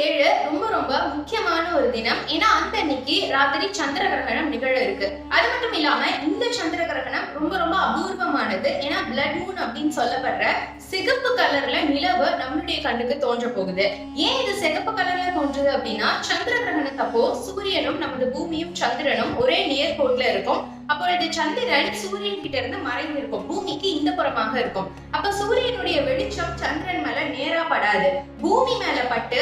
ஏழு ரொம்ப ரொம்ப முக்கியமான ஒரு தினம். ஏன்னா அந்த அன்னைக்கு ராத்திரி சந்திர கிரகணம் நிகழ இருக்கு. அது மட்டும் இல்லாம இந்த சந்திர கிரகணம் ரொம்ப ரொம்ப அபூர்வமானது. ஏன்னா பிளட் மூன் அப்படின்னு சொல்லப்படுற சிகப்பு கலர்ல நிலவு நம்மளுடைய கண்ணுக்கு தோன்ற போகுது. ஏன் இது சிகப்பு கலர்ல தோன்றுது அப்படின்னா சந்திர கிரகணத்தப்போ சூரியனும் நமது பூமியும் சந்திரனும் ஒரே நேர்கோட்டுல இருக்கும். அப்பொழுது சந்திரன் சூரியன் கிட்ட இருந்து மறைந்து இருக்கும். பூமிக்கு இந்த புறமாக இருக்கும். அப்ப சூரியனுடைய வெளிச்சம் சந்திரன் மேல நேரா படாது. பூமி மேல பட்டு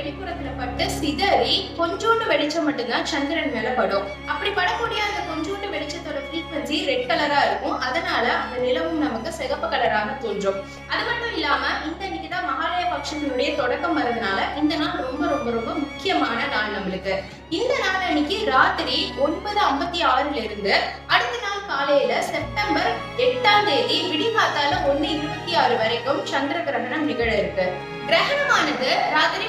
வெளிப்புறத்துல பட்டு சிதறி கொஞ்சோண்டு வெளிச்சம் மட்டும்தான் சந்திரன் மேல படும். அப்படி படக்கூடிய அந்த கொஞ்சோண்டு வெளிச்சத்தோட ஃப்ரீக்வன்சி ரெட் கலரா இருக்கும். அதனால அந்த நிலவும் நமக்கு சிகப்பு கலராக தோன்றும். அது மட்டும் இல்லாம இந்த இன்னைக்கு தான் மகாலய பட்சங்களுடைய தொடக்கம் வரதுனால இந்த நாள் ரொம்ப ரொம்ப ரொம்ப முக்கியமான நாள் நம்மளுக்கு. இந்த நாள் அன்னைக்கு ராத்திரி ஒன்பது ஐம்பத்தி ஆறுல இருந்து அடுத்த நாள் காலையில செப்டம்பர் எட்டாம் தேதி விடிகாத்தால ஒன்னு இருபத்தி ஆறு வரைக்கும் சந்திர கிரகணம் நிகழ இருக்கு. கிரகணமானது ராத்திரி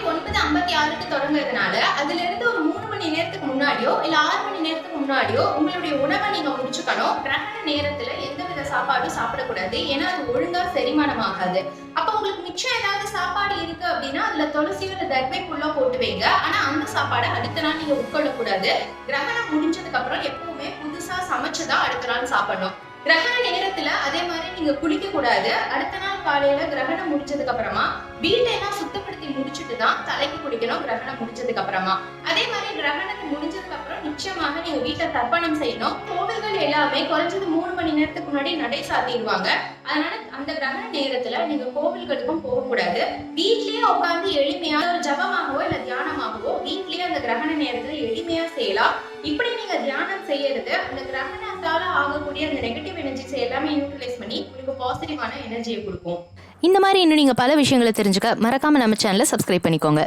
தொடங்குறதுனால அதுல இருந்து ஒரு மூணு மணி நேரத்துக்கு முன்னாடியோ இல்ல ஆறு மணி நேரத்துக்கு முன்னாடியோ உங்களுடைய உணவை நீங்க முடிச்சுக்கணும். கிரகண நேரத்துல எந்தவித சாப்பாடும் சாப்பிடக்கூடாது. ஏன்னா அது ஒழுங்கா செரிமானம் ஆகாது அப்ப உங்களுக்கு மிச்சம் ஏதாவது சாப்பாடு இருக்கு அப்படின்னா அதுல துளசி ஒரு தர்மைக்குள்ள போட்டு வைங்க. ஆனா அந்த சாப்பாடை அடுத்த நாள் நீங்க உட்கொள்ளக்கூடாது. கிரகணம் முடிஞ்சதுக்கு அப்புறம் எப்பவுமே புதுசா சமைச்சுதான் அடுத்த நாள் சாப்பிடணும். கிரகண நேரத்துல அதே மாதிரி நீங்க குளிக்க கூடாது அடுத்த நாள் காலையில கிரகணம் முடிச்சதுக்கு அப்புறமா வீட்டை எல்லாம் சுத்தப்படுத்தி முடிச்சுட்டு தான் தலைக்கு குடிக்கணும் கிரகணம் முடிச்சதுக்கு அப்புறமா அதே மாதிரி கிரகணத்தை முடிஞ்சதுக்கு அப்புறம் நிச்சயமாக நீங்க வீட்டை தர்ப்பணம் செய்யணும். கோவில்கள் எல்லாமே குறைஞ்சது மூணு மணி நேரத்துக்கு முன்னாடி நடை சாத்திடுவாங்க. அதனால அந்த கிரகண நேரத்துல நீங்க கோவில்களுக்கும் போகக்கூடாது. வீட்லயே உட்கார்ந்து எளிமையா ஒரு ஜபமாகவோ இல்ல தியானமாகவோ வீட்லயே அந்த கிரகண நேரத்துல எளிமையா செய்யலாம். இப்படி நீங்க தியானம் செய்யறது அந்த கிரகணத்தால ஆகக்கூடிய அந்த நெகட்டிவ் எனர்ஜிஸ் எல்லாமே யூட்டிலைஸ் பண்ணி உங்களுக்கு பாசிட்டிவான எனர்ஜியை கொடுக்கும். இந்த மாதிரி இன்னும் நீங்கள் பல விஷயங்களை தெரிஞ்சுக்க மறக்காமல் நம்ம சேனலை சப்ஸ்கிரைப் பண்ணிக்கோங்க.